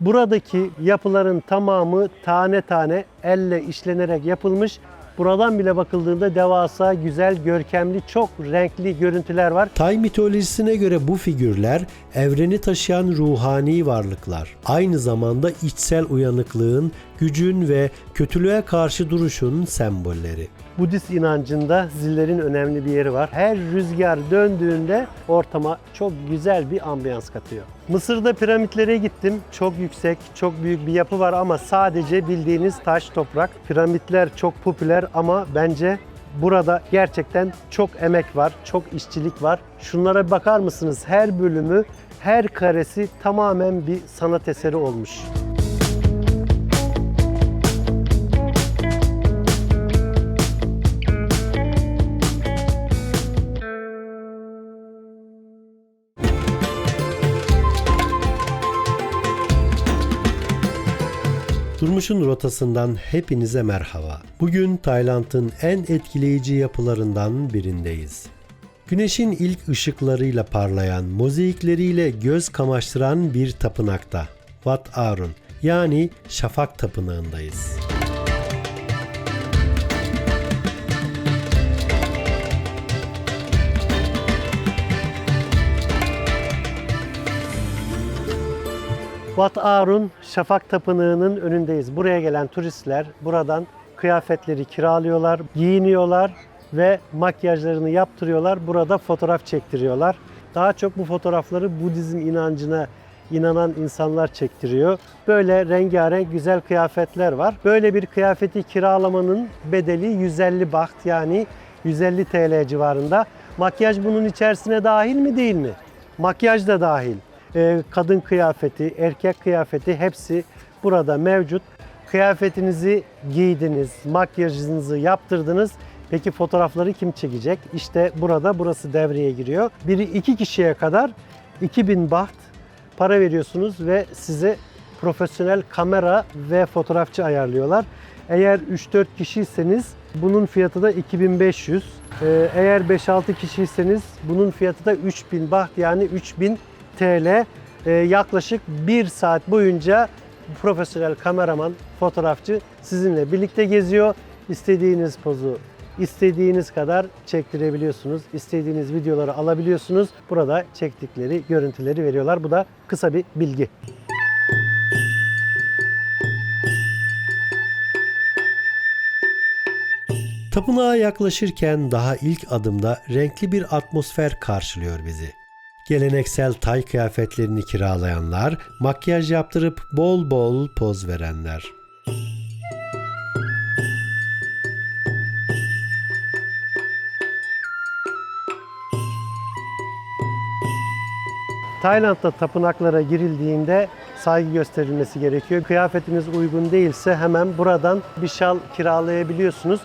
Buradaki yapıların tamamı tane tane elle işlenerek yapılmış. Buradan bile bakıldığında devasa, güzel, görkemli, çok renkli görüntüler var. Tay mitolojisine göre bu figürler evreni taşıyan ruhani varlıklar. Aynı zamanda içsel uyanıklığın, gücün ve kötülüğe karşı duruşun sembolleri. Budist inancında zillerin önemli bir yeri var. Her rüzgar döndüğünde ortama çok güzel bir ambiyans katıyor. Mısır'da piramitlere gittim. Çok yüksek, çok büyük bir yapı var ama sadece bildiğiniz taş, toprak. Piramitler çok popüler ama bence burada gerçekten çok emek var, çok işçilik var. Şunlara bakar mısınız? Her bölümü, her karesi tamamen bir sanat eseri olmuş. Durmuş'un rotasından hepinize merhaba. Bugün Tayland'ın en etkileyici yapılarından birindeyiz. Güneşin ilk ışıklarıyla parlayan, mozaikleriyle göz kamaştıran bir tapınakta. Wat Arun yani Şafak Tapınağı'ndayız. Wat Arun Şafak Tapınağı'nın önündeyiz. Buraya gelen turistler buradan kıyafetleri kiralıyorlar, giyiniyorlar ve makyajlarını yaptırıyorlar. Burada fotoğraf çektiriyorlar. Daha çok bu fotoğrafları Budizm inancına inanan insanlar çektiriyor. Böyle rengarenk güzel kıyafetler var. Böyle bir kıyafeti kiralamanın bedeli 150 baht yani 150 TL civarında. Makyaj bunun içerisine dahil mi değil mi? Makyaj da dahil. Ee, kadın kıyafeti, erkek kıyafeti hepsi burada mevcut. Kıyafetinizi giydiniz, makyajınızı yaptırdınız. Peki fotoğrafları kim çekecek? İşte burada burası devreye giriyor. Biri iki kişiye kadar 2000 baht para veriyorsunuz ve size profesyonel kamera ve fotoğrafçı ayarlıyorlar. Eğer 3-4 kişiyseniz bunun fiyatı da 2500. Ee, Eğer 5-6 kişiyseniz bunun fiyatı da 3000 baht yani 3000 TL. Ee, Yaklaşık 1 saat boyunca profesyonel kameraman, fotoğrafçı sizinle birlikte geziyor. İstediğiniz pozu istediğiniz kadar çektirebiliyorsunuz. İstediğiniz videoları alabiliyorsunuz. Burada çektikleri görüntüleri veriyorlar. Bu da kısa bir bilgi. Tapınağa yaklaşırken daha ilk adımda renkli bir atmosfer karşılıyor bizi. Geleneksel tay kıyafetlerini kiralayanlar, makyaj yaptırıp bol bol poz verenler. Tayland'da tapınaklara girildiğinde saygı gösterilmesi gerekiyor. Kıyafetiniz uygun değilse hemen buradan bir şal kiralayabiliyorsunuz.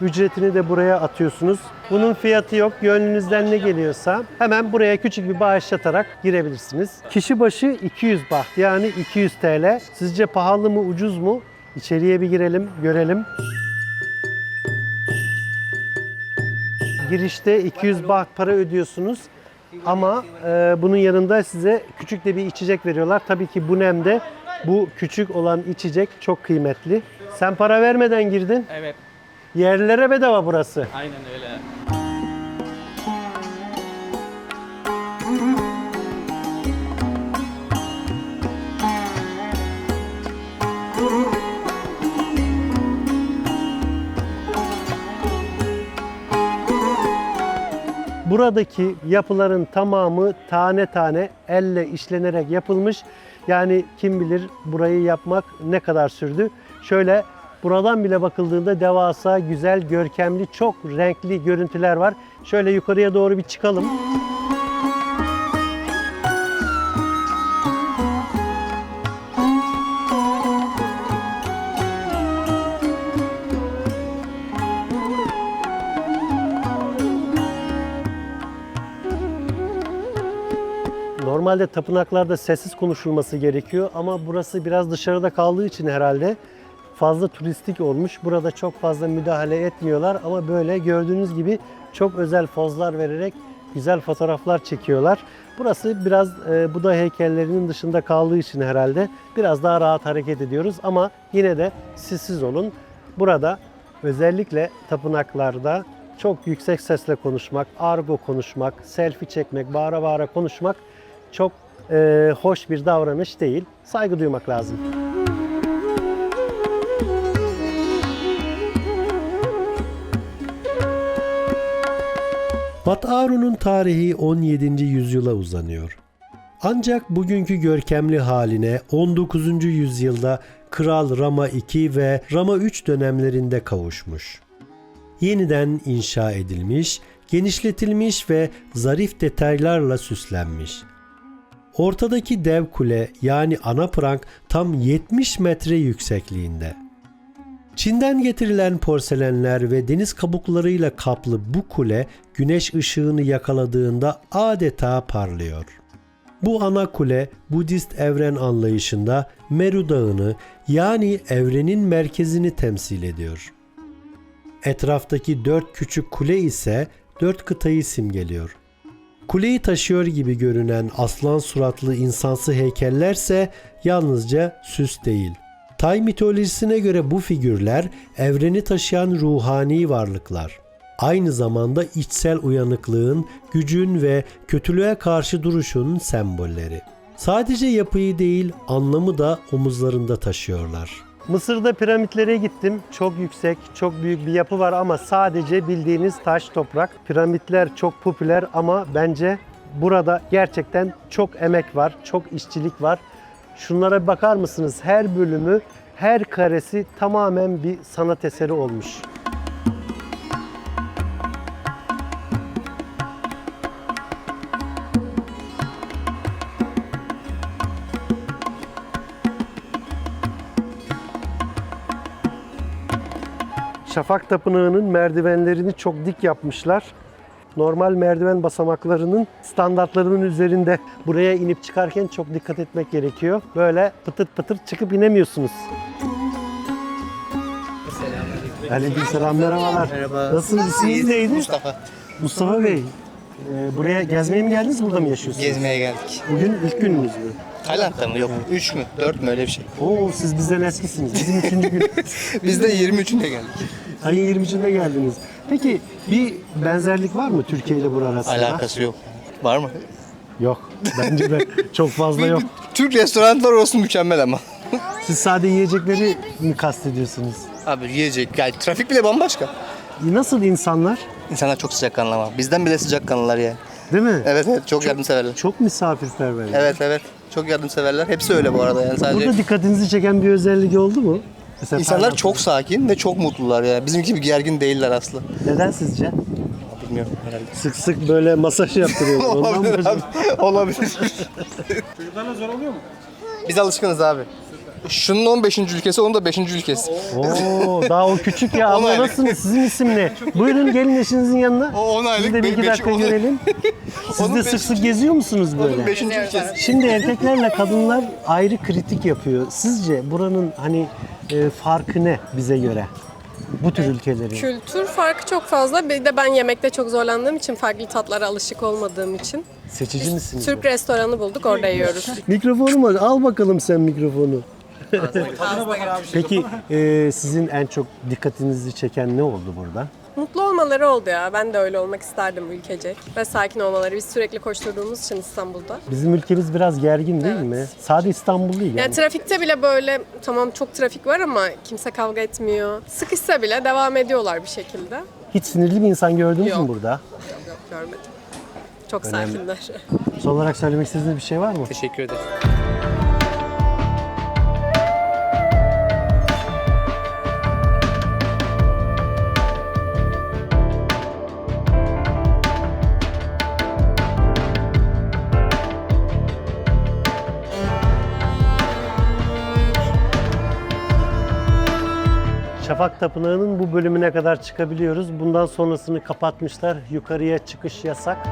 Ücretini de buraya atıyorsunuz. Bunun fiyatı yok. Gönlünüzden ne geliyorsa hemen buraya küçük bir bağışlatarak girebilirsiniz. Kişi başı 200 baht yani 200 TL. Sizce pahalı mı ucuz mu? İçeriye bir girelim, görelim. Girişte 200 baht para ödüyorsunuz. Ama e, bunun yanında size küçük de bir içecek veriyorlar. Tabii ki bu nemde bu küçük olan içecek çok kıymetli. Sen para vermeden girdin. Evet, Yerlilere bedava burası. aynen öyle. Buradaki yapıların tamamı tane tane elle işlenerek yapılmış. Yani kim bilir burayı yapmak ne kadar sürdü. Şöyle buradan bile bakıldığında devasa, güzel, görkemli, çok renkli görüntüler var. Şöyle yukarıya doğru bir çıkalım. Normalde tapınaklarda sessiz konuşulması gerekiyor ama burası biraz dışarıda kaldığı için herhalde fazla turistik olmuş. Burada çok fazla müdahale etmiyorlar ama böyle gördüğünüz gibi çok özel pozlar vererek güzel fotoğraflar çekiyorlar. Burası biraz e, Buda heykellerinin dışında kaldığı için herhalde biraz daha rahat hareket ediyoruz ama yine de sessiz olun. Burada özellikle tapınaklarda çok yüksek sesle konuşmak, argo konuşmak, selfie çekmek, bağıra bağıra konuşmak çok e, hoş bir davranış değil. Saygı duymak lazım. Wat Arun'un tarihi 17. yüzyıla uzanıyor. Ancak bugünkü görkemli haline 19. yüzyılda Kral Rama II ve Rama III dönemlerinde kavuşmuş. Yeniden inşa edilmiş, genişletilmiş ve zarif detaylarla süslenmiş. Ortadaki dev kule yani ana prank tam 70 metre yüksekliğinde. Çin'den getirilen porselenler ve deniz kabuklarıyla kaplı bu kule güneş ışığını yakaladığında adeta parlıyor. Bu ana kule Budist evren anlayışında Meru Dağı'nı yani evrenin merkezini temsil ediyor. Etraftaki dört küçük kule ise dört kıtayı simgeliyor. Kuleyi taşıyor gibi görünen aslan suratlı insansı heykellerse yalnızca süs değil. Tay mitolojisine göre bu figürler evreni taşıyan ruhani varlıklar. Aynı zamanda içsel uyanıklığın, gücün ve kötülüğe karşı duruşun sembolleri. Sadece yapıyı değil, anlamı da omuzlarında taşıyorlar. Mısır'da piramitlere gittim. Çok yüksek, çok büyük bir yapı var ama sadece bildiğiniz taş toprak. Piramitler çok popüler ama bence burada gerçekten çok emek var, çok işçilik var. Şunlara bakar mısınız? Her bölümü, her karesi tamamen bir sanat eseri olmuş. Şafak Tapınağı'nın merdivenlerini çok dik yapmışlar. Normal merdiven basamaklarının standartlarının üzerinde. Buraya inip çıkarken çok dikkat etmek gerekiyor. Böyle pıtır pıtır çıkıp inemiyorsunuz. Aleykümselam merhabalar. Merhaba. Nasılsınız? İsminiz neydi? Mustafa. Mustafa Bey. e, buraya gezmeye mi geldiniz, burada mı yaşıyorsunuz? Gezmeye geldik. Bugün ilk gününüz mü? Tayland'da mı? Yok. 3 mü? 4 mü? Öyle bir şey. Oo, siz bizden eskisiniz. Bizim üçüncü gün. Biz de 23'ünde geldik. Ayın 23'ünde geldiniz. Peki bir benzerlik var mı Türkiye ile bura arasında? Alakası yok. Var mı? Yok. Bence de çok fazla yok. Türk restoranlar olsun mükemmel ama. Siz sadece yiyecekleri mi kastediyorsunuz? Abi yiyecek. Yani trafik bile bambaşka. Nasıl insanlar? İnsanlar çok sıcakkanlı ama. Bizden bile sıcakkanlılar ya. Değil mi? Evet evet çok yardımseverler. Çok misafirperver. Evet evet. Çok yardımseverler. Hepsi öyle bu arada yani sadece. Burada dikkatinizi çeken bir özellik oldu mu? Mesela İnsanlar çok sakin ve çok mutlular ya. Bizimki gibi gergin değiller aslında. Neden sizce? Bilmiyorum herhalde. Sık sık böyle masaj yaptırıyorlar. Ondan mı? Olabilir abi. Olabilir. Çocuklarla zor oluyor mu? Biz alışkınız abi. Şunun 15. ülkesi, onun da 5. ülkesi. Oo, daha o küçük ya. On Abla aylık. nasılsınız? Sizin isim ne? Buyurun gelin eşinizin yanına. O on aylık, Siz de bir iki dakika onun- görelim. Siz de sık sık geziyor musunuz böyle? Onun 5. ülkesi. Şimdi erkeklerle kadınlar ayrı kritik yapıyor. Sizce buranın hani e, farkı ne bize göre? Bu tür ülkelerin. Kültür farkı çok fazla. Bir de ben yemekte çok zorlandığım için, farklı tatlara alışık olmadığım için. Seçici misiniz? Türk restoranı bulduk, orada yiyoruz. Mikrofonu mu? Al bakalım sen mikrofonu. Peki e, sizin en çok dikkatinizi çeken ne oldu burada? Mutlu olmaları oldu ya. Ben de öyle olmak isterdim ülkecek. Ve sakin olmaları. Biz sürekli koşturduğumuz için İstanbul'da. Bizim ülkemiz biraz gergin değil Evet. mi? Sadece İstanbul değil yani. Yani trafikte bile böyle tamam çok trafik var ama kimse kavga etmiyor. Sıkışsa bile devam ediyorlar bir şekilde. Hiç sinirli bir insan gördünüz mü Yok. burada? Yok görmedim. Çok sakinler. Son olarak söylemek istediğiniz bir şey var mı? Teşekkür ederim. Şafak Tapınağı'nın bu bölümüne kadar çıkabiliyoruz. Bundan sonrasını kapatmışlar. Yukarıya çıkış yasak.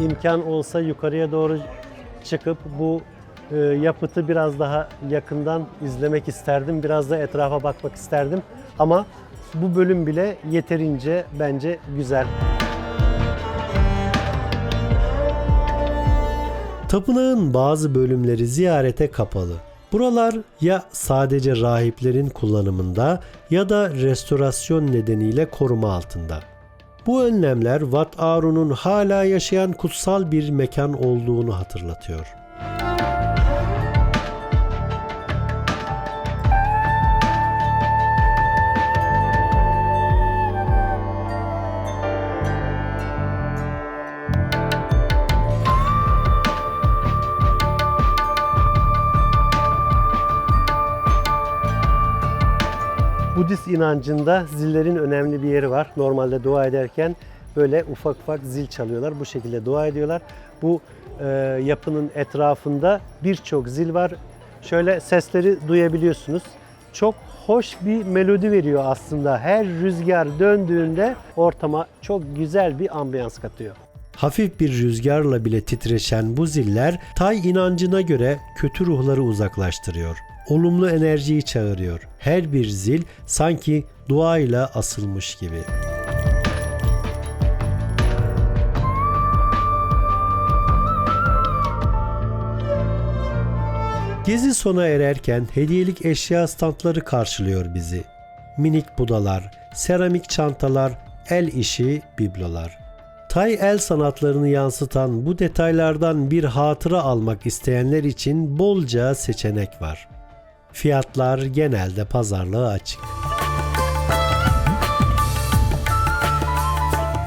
İmkan olsa yukarıya doğru çıkıp bu e, yapıtı biraz daha yakından izlemek isterdim. Biraz da etrafa bakmak isterdim. Ama bu bölüm bile yeterince bence güzel. Tapınağın bazı bölümleri ziyarete kapalı. Buralar ya sadece rahiplerin kullanımında ya da restorasyon nedeniyle koruma altında. Bu önlemler Wat Arun'un hala yaşayan kutsal bir mekan olduğunu hatırlatıyor. İnancında zillerin önemli bir yeri var. Normalde dua ederken böyle ufak ufak zil çalıyorlar. Bu şekilde dua ediyorlar. Bu e, yapının etrafında birçok zil var. Şöyle sesleri duyabiliyorsunuz. Çok hoş bir melodi veriyor aslında. Her rüzgar döndüğünde ortama çok güzel bir ambiyans katıyor. Hafif bir rüzgarla bile titreşen bu ziller Tay inancına göre kötü ruhları uzaklaştırıyor. Olumlu enerjiyi çağırıyor. Her bir zil sanki duayla asılmış gibi. Gezi sona ererken hediyelik eşya standları karşılıyor bizi. Minik budalar, seramik çantalar, el işi biblolar. Tay el sanatlarını yansıtan bu detaylardan bir hatıra almak isteyenler için bolca seçenek var. Fiyatlar genelde pazarlığa açık.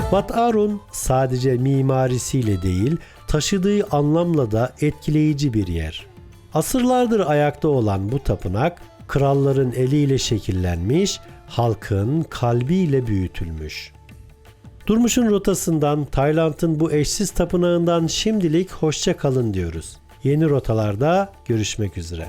Wat Arun sadece mimarisiyle değil, taşıdığı anlamla da etkileyici bir yer. Asırlardır ayakta olan bu tapınak, kralların eliyle şekillenmiş, halkın kalbiyle büyütülmüş. Durmuş'un rotasından Tayland'ın bu eşsiz tapınağından şimdilik hoşça kalın diyoruz. Yeni rotalarda görüşmek üzere.